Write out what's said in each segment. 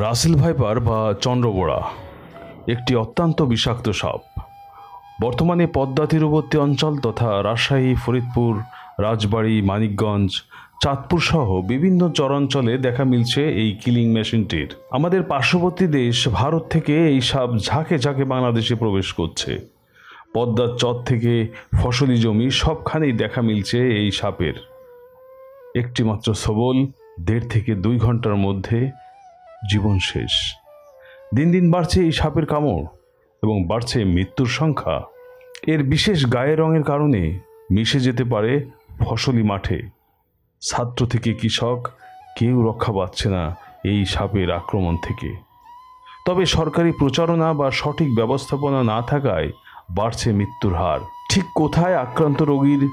Russell viper বা চন্দ্রবোড়া, একটি অত্যন্ত বিষাক্ত সাপ। বর্তমানে পদ্মা তীরবর্তী অঞ্চল তথা রাজশাহী, ফরিদপুর, রাজবাড়ী, মানিকগঞ্জ, চাঁদপুর সহ বিভিন্ন চরাঞ্চলে দেখা মিলছে এই কিলিং মেশিনটির। আমাদের পার্শ্ববর্তী দেশ ভারত থেকে এই সাপ ঝাঁকে ঝাঁকে বাংলাদেশে প্রবেশ করছে। পদ্মার চর থেকে ফসলি জমি সবখানেই দেখা মিলছে এই সাপের। একটিমাত্র সবল, দেড় থেকে দুই ঘণ্টার মধ্যে জীবন শেষ। দিন দিন বাড়ছে এই সাপের কামড় এবং বাড়ছে মৃত্যুর সংখ্যা। এর বিশেষ গায়ে রঙের কারণে মিশে যেতে পারে ফসলি মাঠে। ছাত্র থেকে কৃষক কেউ রক্ষা পাচ্ছে না এই সাপের আক্রমণ থেকে। তবে সরকারি প্রচারণা বা সঠিক ব্যবস্থাপনা না থাকায় বাড়ছে মৃত্যুর হার। ঠিক কোথায় আক্রান্ত রোগীর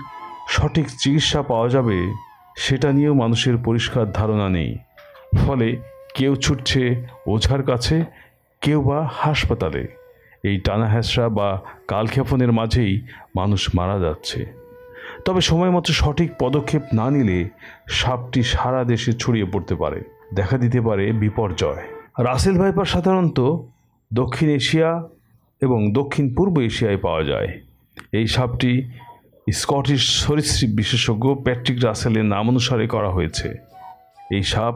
সঠিক চিকিৎসা পাওয়া যাবে, সেটা নিয়েও মানুষের পরিষ্কার ধারণা নেই। ফলে কেউ ছুটছে ওঝার কাছে, কেউ বা হাসপাতালে। এই টানা বা কালক্ষেপণের মাঝেই মানুষ মারা যাচ্ছে। তবে সময় মতো সঠিক পদক্ষেপ না নিলে সাপটি সারা দেশে ছড়িয়ে পড়তে পারে, দেখা দিতে পারে বিপর্যয়। রাসেল ভাইপার সাধারণত দক্ষিণ এশিয়া এবং দক্ষিণ পূর্ব এশিয়ায় পাওয়া যায়। এই সাপটি স্কটিশ সরীসৃপ বিশেষজ্ঞ প্যাট্রিক রাসেলের নাম অনুসারে করা হয়েছে। এই সাপ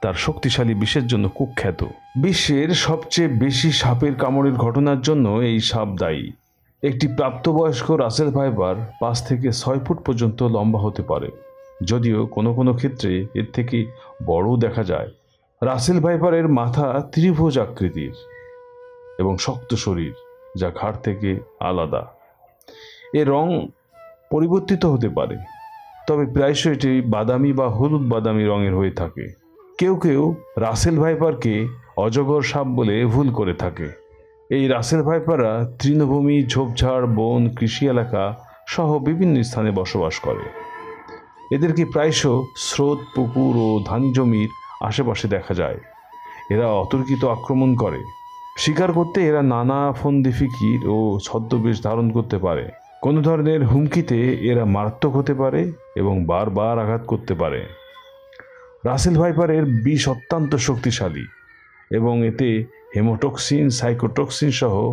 তার শক্তিশালী বিষের জন্য কুখ্যাত। বিশ্বের সবচেয়ে বেশি সাপের কামড়ের ঘটনার জন্য এই সাপ দায়ী। একটি প্রাপ্তবয়স্ক রাসেল ভাইবার পাঁচ থেকে ছয় ফুট পর্যন্ত লম্বা হতে পারে। যদিও কোনো কোনো ক্ষেত্রে এর থেকে বড়ও দেখা যায়। রাসেল ভাইপারের মাথা ত্রিভুজ আকৃতির এবং শক্ত শরীর, যা ঘাড় থেকে আলাদা। এর রং পরিবর্তিত হতে পারে, তবে প্রায়শই এটি বাদামি বা হলুদ বাদামি রঙের হয়ে থাকে। কেউ কেউ রাসেল ভাইপারকে অজগর সাপ বলে ভুল করে থাকে। এই রাসেল ভাইপাররা তৃণভূমি, ঝোপঝাড়, বন, কৃষি এলাকা সহ বিভিন্ন স্থানে বসবাস করে। এদেরকে প্রায়শ স্রোত, পুকুর ও ধান জমির আশেপাশে দেখা যায়। এরা অতর্কিত আক্রমণ করে। শিকার করতে এরা নানা ফন্দি ফিকির ও ছদ্মবেশ ধারণ করতে পারে। কোনো ধরনের হুমকিতে এরা মারাত্মক হতে পারে এবং বারবার আঘাত করতে পারে। রাসেল ভাইপারের বিষ অত্যন্ত শক্তিশালী এবং এতে হেমোটক্সিন, সাইকোটক্সিন সহ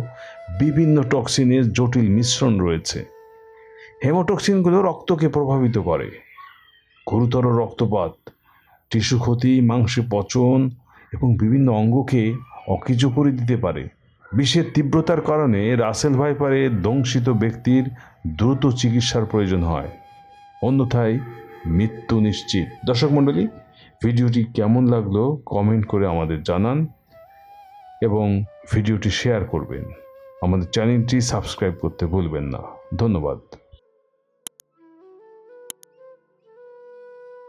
বিভিন্ন টক্সিনের জটিল মিশ্রণ রয়েছে। হেমোটক্সিনগুলো রক্তকে প্রভাবিত করে। গুরুতর রক্তপাত, টিস্যু ক্ষতি মাংসে পচন এবং বিভিন্ন অঙ্গকে অকিজু করে দিতে পারে। বিষের তীব্রতার কারণে রাসেল ভাইপারে দংশিত ব্যক্তির দ্রুত চিকিৎসার প্রয়োজন হয়। অন্যথায় মৃত্যু নিশ্চিত। দর্শক মণ্ডলী ভিডিওটি কেমন লাগল কমেন্ট করে আমাদের জানান এবং ভিডিওটি শেয়ার করবেন। আমাদের চ্যানেলটি সাবস্ক্রাইব করতে ভুলবেন না। ধন্যবাদ।